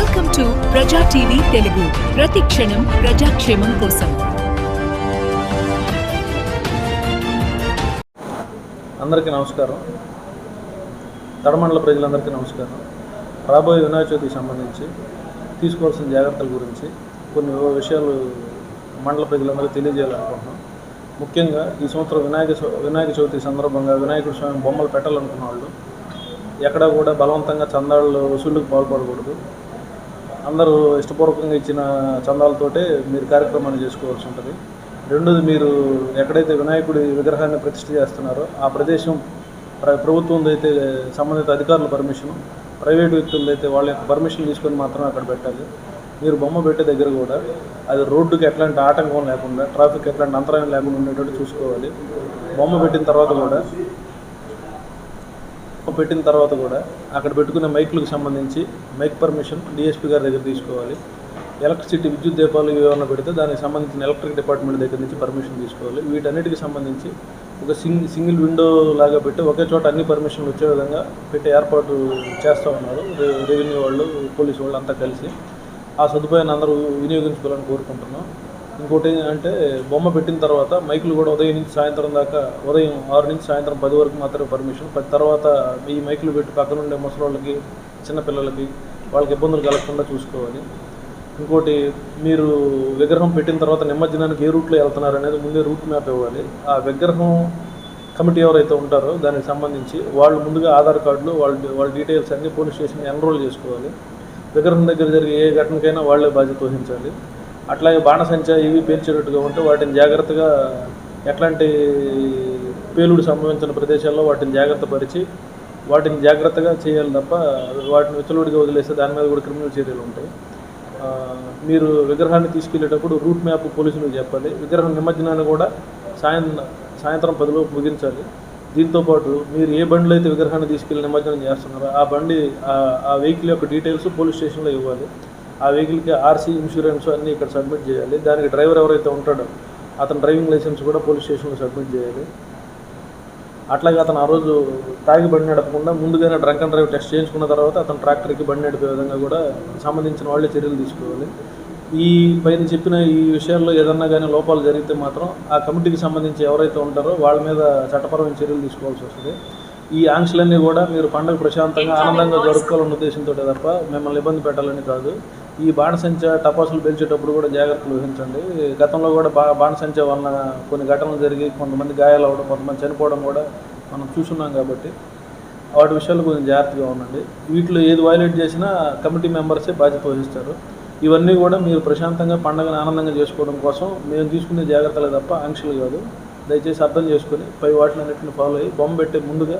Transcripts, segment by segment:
Welcome to Praja TV Telugu ప్రతి క్షణం ప్రజాక్షేమం కోసం అందరికీ నమస్కారం. తడమండల ప్రజలందరికీ నమస్కారం. రాబోయే వినాయక చవితికి సంబంధించి తీసుకోవాల్సిన జాగ్రత్తల గురించి కొన్ని విషయాలు మండల ప్రజలందరూ తెలియజేయాలనుకుంటున్నాం. ముఖ్యంగా ఈ సంవత్సరం వినాయక వినాయక చవితి సందర్భంగా వినాయకుడి స్వామి బొమ్మలు పెట్టాలనుకున్న వాళ్ళు ఎక్కడా కూడా బలవంతంగా చందాళ్ళు వసూళ్ళకు పాల్పడకూడదు. అందరూ ఇష్టపూర్వకంగా ఇచ్చిన చందాలతోటే మీరు కార్యక్రమాన్ని చేసుకోవాల్సి ఉంటుంది. రెండోది మీరు ఎక్కడైతే వినాయకుడి విగ్రహాన్ని ప్రతిష్ఠ చేస్తున్నారో ఆ ప్రదేశం ప్ర ప్రభుత్వం అయితే సంబంధిత అధికారుల పర్మిషన్ ప్రైవేట్ వ్యక్తులైతే వాళ్ళ యొక్క పర్మిషన్ తీసుకొని మాత్రమే అక్కడ పెట్టాలి. మీరు బొమ్మ పెట్టే దగ్గర కూడా అది రోడ్డుకి ఎట్లాంటి ఆటంకం లేకుండా ట్రాఫిక్ ఎట్లాంటి అంతరాయం లేకుండా ఉండేటట్టు చూసుకోవాలి. బొమ్మ పెట్టిన తర్వాత కూడా పెట్టిన తర్వాత కూడా అక్కడ పెట్టుకునే మైకులకు సంబంధించి మైక్ పర్మిషన్ డిఎస్పీ గారి దగ్గర తీసుకోవాలి. ఎలక్ట్రిసిటీ విద్యుత్ దీపాలు ఏమైనా పెడితే దానికి సంబంధించిన ఎలక్ట్రిక్ డిపార్ట్మెంట్ దగ్గర నుంచి పర్మిషన్ తీసుకోవాలి. వీటన్నిటికి సంబంధించి ఒక సింగ్ సింగిల్ విండో లాగా పెట్టి ఒకే చోట అన్ని పర్మిషన్లు వచ్చే విధంగా పెట్టి ఏర్పాటు చేస్తూ ఉన్నారు. రెవెన్యూ వాళ్ళు పోలీసు వాళ్ళు అంతా కలిసి. ఆ సదుపాయాన్ని అందరూ వినియోగించుకోవాలని కోరుకుంటున్నాం. ఇంకోటి అంటే బొమ్మ పెట్టిన తర్వాత మైకులు కూడా ఉదయం నుంచి సాయంత్రం దాకా ఉదయం ఆరు నుంచి సాయంత్రం పది వరకు మాత్రమే పర్మిషన్ పది తర్వాత ఈ మైకులు పెట్టి పక్కన ఉండే ముసలోళ్ళకి చిన్నపిల్లలకి వాళ్ళకి ఇబ్బందులు కలగకుండా చూసుకోవాలి. ఇంకోటి మీరు విగ్రహం పెట్టిన తర్వాత నిమజ్జనానికి ఏ రూట్లో వెళ్తున్నారు అనేది ముందే రూట్ మ్యాప్ ఇవ్వాలి. ఆ విగ్రహం కమిటీ ఎవరైతే ఉంటారో దానికి సంబంధించి వాళ్ళు ముందుగా ఆధార్ కార్డులు వాళ్ళ వాళ్ళ డీటెయిల్స్ అన్ని పోలీస్ స్టేషన్ ఎన్రోల్ చేసుకోవాలి. విగ్రహం దగ్గర జరిగే ఏ ఘటనకైనా వాళ్ళే బాధ్యత వహించాలి. అట్లాగే బాణసంచ ఇవి పేల్చేటట్టుగా ఉంటే వాటిని జాగ్రత్తగా ఎట్లాంటి పేలుడు సంభవించిన ప్రదేశాల్లో వాటిని జాగ్రత్త పరిచి వాటిని జాగ్రత్తగా చేయాలి తప్ప వాటిని విచ్చలుడిగా వదిలేస్తే దాని మీద కూడా క్రిమినల్ చర్యలు ఉంటాయి. మీరు విగ్రహాన్ని తీసుకెళ్ళేటప్పుడు రూట్ మ్యాప్ పోలీసులకు చెప్పాలి. విగ్రహం నిమజ్జనాన్ని కూడా సాయం సాయంత్రం పదిలోపు ముగించాలి. దీంతోపాటు మీరు ఏ బండిలో అయితే విగ్రహాన్ని తీసుకెళ్ళి నిమజ్జనం చేస్తున్నారో ఆ బండి ఆ వెహికల్ యొక్క డీటెయిల్స్ పోలీస్ స్టేషన్లో ఇవ్వాలి. ఆ వెహికల్కి ఆర్సీ ఇన్సూరెన్స్ అన్నీ ఇక్కడ సబ్మిట్ చేయాలి. దానికి డ్రైవర్ ఎవరైతే ఉంటాడో అతని డ్రైవింగ్ లైసెన్స్ కూడా పోలీస్ స్టేషన్లో సబ్మిట్ చేయాలి. అట్లాగే అతను ఆ రోజు తాగి బండి నడపకుండా ముందుగానే డ్రంక్ అండ్ డ్రైవ్ టెస్ట్ చేయించుకున్న తర్వాత అతను ట్రాక్టర్కి బండి నడిపే విధంగా కూడా సంబంధించిన వాళ్ళే చర్యలు తీసుకోవాలి. ఈ పైన చెప్పిన ఈ విషయాల్లో ఏదన్నా కానీ లోపాలు జరిగితే మాత్రం ఆ కమిటీకి సంబంధించి ఎవరైతే ఉంటారో వాళ్ళ మీద చట్టపరమైన చర్యలు తీసుకోవాల్సి వస్తుంది. ఈ ఆంక్షలన్నీ కూడా మీరు పండుగ ప్రశాంతంగా ఆనందంగా జరుపుకోవాలన్న ఉద్దేశంతో తప్ప మిమ్మల్ని ఇబ్బంది పెట్టాలని కాదు. ఈ బాణసంచ టపాసులు పేల్చేటప్పుడు కూడా జాగ్రత్తలు వహించండి. గతంలో కూడా బా బాణసంచ వలన కొన్ని ఘటనలు జరిగి కొంతమంది గాయాలు అవ్వడం కొంతమంది చనిపోవడం కూడా మనం చూస్తున్నాం కాబట్టి వాటి విషయాలు కొంచెం జాగ్రత్తగా ఉండండి. వీటిలో ఏది వైలేట్ చేసినా కమిటీ మెంబర్సే బాధ్యత వహిస్తారు. ఇవన్నీ కూడా మీరు ప్రశాంతంగా పండుగను ఆనందంగా చేసుకోవడం కోసం మేము తీసుకునే జాగ్రత్తలే తప్ప ఆంక్షలు కాదు. దయచేసి అర్థం చేసుకొని పై వాటిని అన్నింటిని ఫాలో అయ్యి బొమ్మ పెట్టే ముందుగా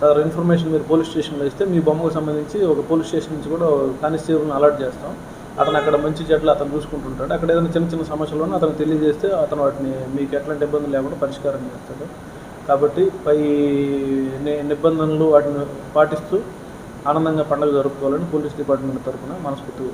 సార్ ఇన్ఫర్మేషన్ మీరు పోలీస్ స్టేషన్లో ఇస్తే మీ బొమ్మకు సంబంధించి ఒక పోలీస్ స్టేషన్ నుంచి కూడా కానిస్టేబుల్ని అలర్ట్ చేస్తాం. అతను అక్కడ మంచి చెట్లు అతను చూసుకుంటుంటాడు. అక్కడ ఏదైనా చిన్న చిన్న సమస్యలు ఉన్నా అతను తెలియజేస్తే అతను వాటిని మీకు ఎట్లాంటి ఇబ్బందులు లేకుండా పరిష్కారం చేస్తాడు. కాబట్టి పై ని- నిబంధనలు వాటిని పాటిస్తూ ఆనందంగా పండుగ జరుపుకోవాలని పోలీస్ డిపార్ట్మెంట్ తరఫున మనస్ఫూర్తిగా